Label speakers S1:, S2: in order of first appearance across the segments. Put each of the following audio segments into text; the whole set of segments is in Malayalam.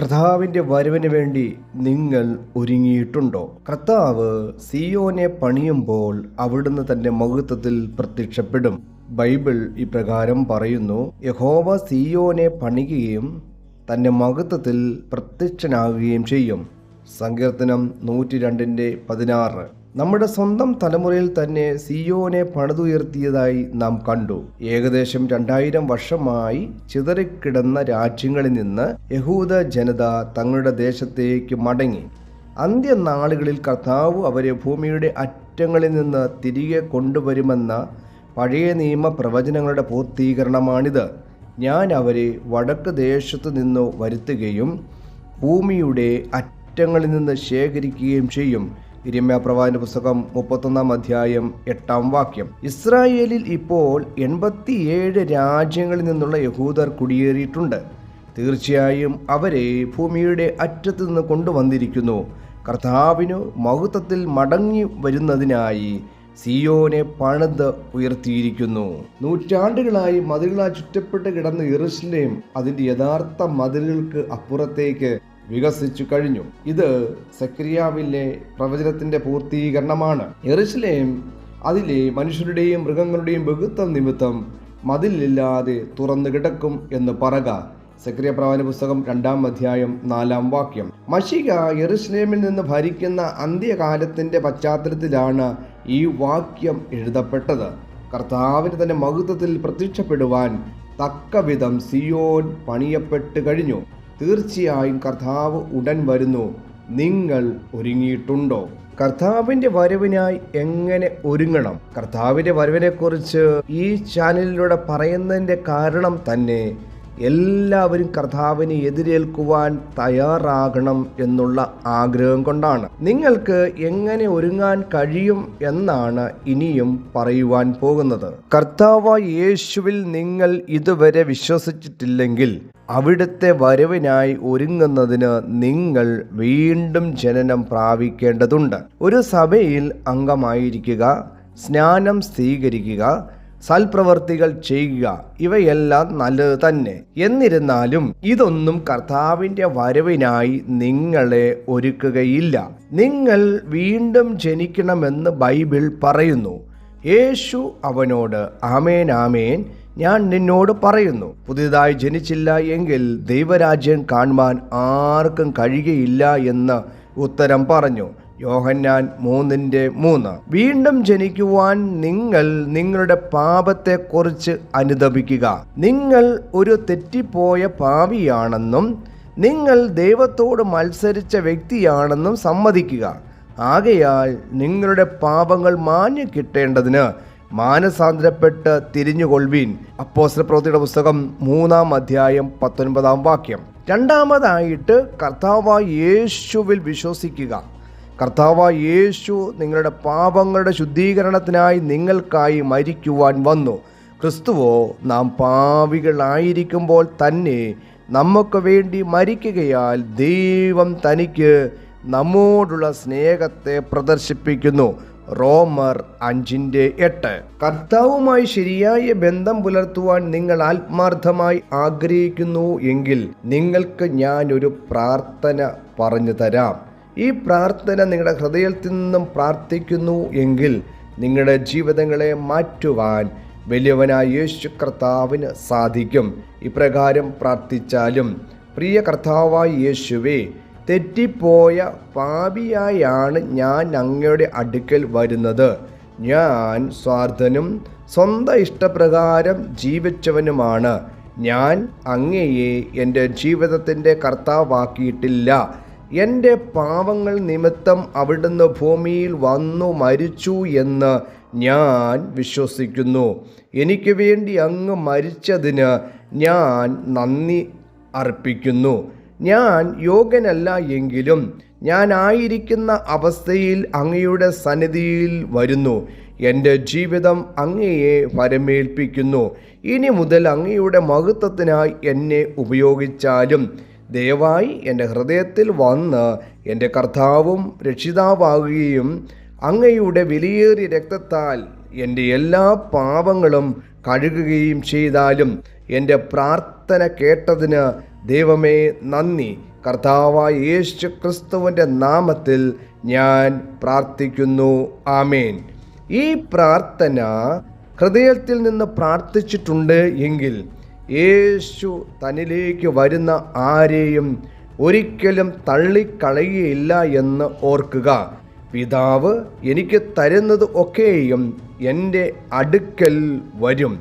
S1: കർത്താവിന്റെ വരവിന് വേണ്ടി നിങ്ങൾ ഒരുങ്ങിയിട്ടുണ്ടോ? കർത്താവ് സിയോനെ പണിയുമ്പോൾ അവിടുന്ന് തന്റെ മഹത്വത്തിൽ പ്രത്യക്ഷപ്പെടും. ബൈബിൾ ഇപ്രകാരം പറയുന്നു യഹോവ സിയോനെ പണിയുകയും തന്റെ മഹത്വത്തിൽ പ്രത്യക്ഷനാകുകയും ചെയ്യും. സങ്കീർത്തനം നൂറ്റി രണ്ടിന്റെ പതിനാറ്. നമ്മുടെ സ്വന്തം തലമുറയിൽ തന്നെ സിയോനെ പണിതുയർത്തിയതായി നാം കണ്ടു. ഏകദേശം രണ്ടായിരം വർഷമായി ചിതറിക്കിടന്ന രാജ്യങ്ങളിൽ നിന്ന് യഹൂദ ജനത തങ്ങളുടെ ദേശത്തേക്ക് മടങ്ങി. അന്ത്യനാളുകളിൽ കർത്താവ് അവരെ ഭൂമിയുടെ അറ്റങ്ങളിൽ നിന്ന് തിരികെ കൊണ്ടുവരുമെന്ന പഴയ നിയമ പ്രവചനങ്ങളുടെ പൂർത്തീകരണമാണിത്. ഞാൻ അവരെ വടക്ക് ദേശത്തു നിന്ന് വരുത്തുകയും ഭൂമിയുടെ അറ്റങ്ങളിൽ നിന്ന് ശേഖരിക്കുകയും ചെയ്യും. ഇരിമ്യ പ്രവാചന പുസ്തകം മുപ്പത്തൊന്നാം അധ്യായം എട്ടാം വാക്യം. ഇസ്രായേലിൽ ഇപ്പോൾ എൺപത്തിയേഴ് രാജ്യങ്ങളിൽ നിന്നുള്ള യഹൂദർ കുടിയേറിയിട്ടുണ്ട്. തീർച്ചയായും അവരെ ഭൂമിയുടെ അറ്റത്തു നിന്ന് കൊണ്ടുവന്നിരിക്കുന്നു. കർത്താവിനു മഹത്വത്തിൽ മടങ്ങി വരുന്നതിനായി സിയോനെ പണിത് ഉയർത്തിയിരിക്കുന്നു. നൂറ്റാണ്ടുകളായി മതിലുകളാൽ ചുറ്റപ്പെട്ട് കിടന്ന ഇറുസ്ലേം അതിന്റെ യഥാർത്ഥ മതിലുകൾക്ക് അപ്പുറത്തേക്ക് വികസിച്ചു കഴിഞ്ഞു. ഇത് സക്രിയാവിലെ പ്രവചനത്തിന്റെ പൂർത്തീകരണമാണ്. എറുസലേം അതിലെ മനുഷ്യരുടെയും മൃഗങ്ങളുടെയും ബഹുത്വം നിമിത്തം മതിലില്ലാതെ തുറന്നു കിടക്കും എന്ന് പറക. സക്രിയ പ്രവചന പുസ്തകം രണ്ടാം അധ്യായം നാലാം വാക്യം. മഷിക യെറുസലേമിൽ നിന്ന് ഭരിക്കുന്ന അന്ത്യകാലത്തിന്റെ പശ്ചാത്തലത്തിലാണ് ഈ വാക്യം എഴുതപ്പെട്ടത്. കർത്താവിന് തന്റെ മഹത്വത്തിൽ പ്രത്യക്ഷപ്പെടുവാൻ തക്കവിധം സിയോൻ പണിയപ്പെട്ട് കഴിഞ്ഞു. തീർച്ചയായും കർത്താവ് ഉടൻ വരുന്നു. നിങ്ങൾ ഒരുങ്ങിയിട്ടുണ്ടോ? കർത്താവിന്റെ വരവിനായി എങ്ങനെ ഒരുങ്ങണം? കർത്താവിന്റെ വരവിനെക്കുറിച്ച് ഈ ചാനലിലൂടെ പറയുന്നതിന്റെ കാരണം തന്നെ എല്ലാവരും കർത്താവിനെ എതിരേൽക്കുവാൻ തയ്യാറാകണം എന്നുള്ള ആഗ്രഹം കൊണ്ടാണ്. നിങ്ങൾക്ക് എങ്ങനെ ഒരുങ്ങാൻ കഴിയും എന്നാണ് ഇനിയും പറയുവാൻ പോകുന്നത്. കർത്താവ് യേശുവിൽ നിങ്ങൾ ഇതുവരെ വിശ്വസിച്ചിട്ടില്ലെങ്കിൽ അവിടുത്തെ വരവിനായി ഒരുങ്ങുന്നതിന് നിങ്ങൾ വീണ്ടും ജനനം പ്രാപിക്കേണ്ടതുണ്ട്. ഒരു സഭയിൽ അംഗമായിരിക്കുക സ്നാനം സ്വീകരിക്കുക സൽപ്രവർത്തികൾ ചെയ്യുക. ഇവയെല്ലാം നല്ലത് തന്നെ. എന്നിരുന്നാലും ഇതൊന്നും കർത്താവിന്റെ വരവിനായി നിങ്ങളെ ഒരുക്കുകയില്ല. നിങ്ങൾ വീണ്ടും ജനിക്കണമെന്ന് ബൈബിൾ പറയുന്നു. യേശു അവനോട് ആമേൻ ആമേൻ ഞാൻ നിന്നോട് പറയുന്നു. പുതിയതായി ജനിച്ചില്ല എങ്കിൽ ദൈവരാജ്യം കാണുവാൻ ആർക്കും കഴിയുകയില്ല എന്ന് ഉത്തരം പറഞ്ഞു. യോഹന്നാൻ മൂന്നിന്റെ മൂന്ന്. വീണ്ടും ജനിക്കുവാൻ നിങ്ങൾ നിങ്ങളുടെ പാപത്തെക്കുറിച്ച് അനുദപിക്കുക. നിങ്ങൾ ഒരു തെറ്റിപ്പോയ പാവിയാണെന്നും നിങ്ങൾ ദൈവത്തോട് മത്സരിച്ച വ്യക്തിയാണെന്നും സമ്മതിക്കുക. ആകയാൽ നിങ്ങളുടെ പാപങ്ങൾ മാഞ്ഞു കിട്ടേണ്ടതിന് മാനസാന്തരപ്പെട്ട് തിരിഞ്ഞുകൊള്ളുവീൻ. അപ്പോസ്തല പ്രവൃത്തിയുടെ പുസ്തകം മൂന്നാം അധ്യായം പത്തൊൻപതാം വാക്യം. രണ്ടാമതായിട്ട് കർത്താവായ യേശുവിൽ വിശ്വസിക്കുക. കർത്താവ് യേശു നിങ്ങളുടെ പാപങ്ങളുടെ ശുദ്ധീകരണത്തിനായി നിങ്ങൾക്കായി മരിക്കുവാൻ വന്നു. ക്രിസ്തുവോ നാം പാവികളായിരിക്കുമ്പോൾ തന്നെ നമുക്ക് വേണ്ടി മരിക്കുകയാൽ ദൈവം തനിക്ക് നമ്മോടുള്ള സ്നേഹത്തെ പ്രദർശിപ്പിക്കുന്നു. റോമർ അഞ്ചിന്റെ എട്ട്. കർത്താവുമായി ശരിയായ ബന്ധം പുലർത്തുവാൻ നിങ്ങൾ ആത്മാർത്ഥമായി ആഗ്രഹിക്കുന്നു എങ്കിൽ നിങ്ങൾക്ക് ഞാൻ ഒരു പ്രാർത്ഥന പറഞ്ഞു തരാം. ഈ പ്രാർത്ഥന നിങ്ങളുടെ ഹൃദയത്തിൽ നിന്നും പ്രാർത്ഥിക്കുന്നു എങ്കിൽ നിങ്ങളുടെ ജീവിതങ്ങളെ മാറ്റുവാൻ വലിയവനായ യേശു കർത്താവിന് സാധിക്കും. ഇപ്രകാരം പ്രാർത്ഥിച്ചാലും പ്രിയ കർത്താവായ യേശുവേ തെറ്റിപ്പോയ പാപിയായാണ് ഞാൻ അങ്ങയുടെ അടുക്കൽ വരുന്നത്. ഞാൻ സ്വാർത്ഥനും സ്വന്തം ഇഷ്ടപ്രകാരം ജീവിച്ചവനുമാണ്. ഞാൻ അങ്ങയെ എന്റെ ജീവിതത്തിന്റെ കർത്താവാക്കിയിട്ടില്ല. എന്റെ പാവങ്ങൾ നിമിത്തം അവിടുന്ന് ഭൂമിയിൽ വന്നു മരിച്ചു എന്ന് ഞാൻ വിശ്വസിക്കുന്നു. എനിക്ക് വേണ്ടി അങ്ങ് മരിച്ചതിന് ഞാൻ നന്ദി അർപ്പിക്കുന്നു. ഞാൻ യോഗ്യനല്ല എങ്കിലും ഞാൻ ആയിരിക്കുന്ന അവസ്ഥയിൽ അങ്ങയുടെ സന്നിധിയിൽ വരുന്നു. എന്റെ ജീവിതം അങ്ങയെ വരമേൽപ്പിക്കുന്നു. ഇനി മുതൽ അങ്ങയുടെ മഹത്വത്തിനായി എന്നെ ഉപയോഗിച്ചാലും ദയവായി എന്റെ ഹൃദയത്തിൽ വന്ന് എന്റെ കർത്താവും രക്ഷിതാവാകുകയും അങ്ങയുടെ വിലയേറിയ രക്തത്താൽ എന്റെ എല്ലാ പാപങ്ങളും കഴുകുകയും ചെയ്താലും എന്റെ പ്രാർത്ഥന കേട്ടതിന് ദൈവമേ നന്ദി. കർത്താവായ യേശു ക്രിസ്തുവിന്റെ നാമത്തിൽ ഞാൻ പ്രാർത്ഥിക്കുന്നു. ആമേൻ. ഈ പ്രാർത്ഥന ഹൃദയത്തിൽ നിന്ന് പ്രാർത്ഥിച്ചിട്ടുണ്ട് എങ്കിൽ യേശു തന്നിലേക്ക് വരുന്ന ആരെയും ഒരിക്കലും തള്ളിക്കളയുകയില്ല എന്ന് ഓർക്കുക. പിതാവ് എനിക്ക് തരുന്നത് ഒക്കെയും എന്റെ അടുക്കൽ വരും.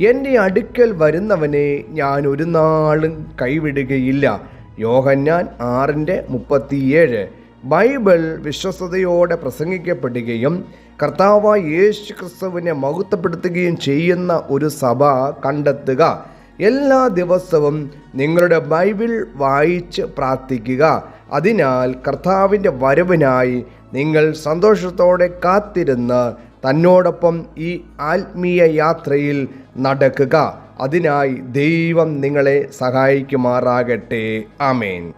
S1: എന്റെ അടുക്കൽ വരുന്നവനെ ഞാൻ ഒരു നാളും കൈവിടുകയില്ല. യോഹന്നാൻ ആറിന്റെ മുപ്പത്തിയേഴ്. ബൈബിൾ വിശ്വസതയോടെ പ്രസംഗിക്കപ്പെടുകയും കർത്താവായ യേശു ക്രിസ്തുവിനെ മഹത്വപ്പെടുത്തുകയും ചെയ്യുന്ന ഒരു സഭ കണ്ടെത്തുക. എല്ലാ ദിവസവും നിങ്ങളുടെ ബൈബിൾ വായിച്ച് പ്രാർത്ഥിക്കുക. അതിനാൽ കർത്താവിന്റെ വരവിനായി നിങ്ങൾ സന്തോഷത്തോടെ കാത്തിരുന്ന് തന്നോടൊപ്പം ഈ ആത്മീയ യാത്രയിൽ നടക്കുക. അതിനായി ദൈവം നിങ്ങളെ സഹായിക്കുമാറാകട്ടെ. ആമേൻ.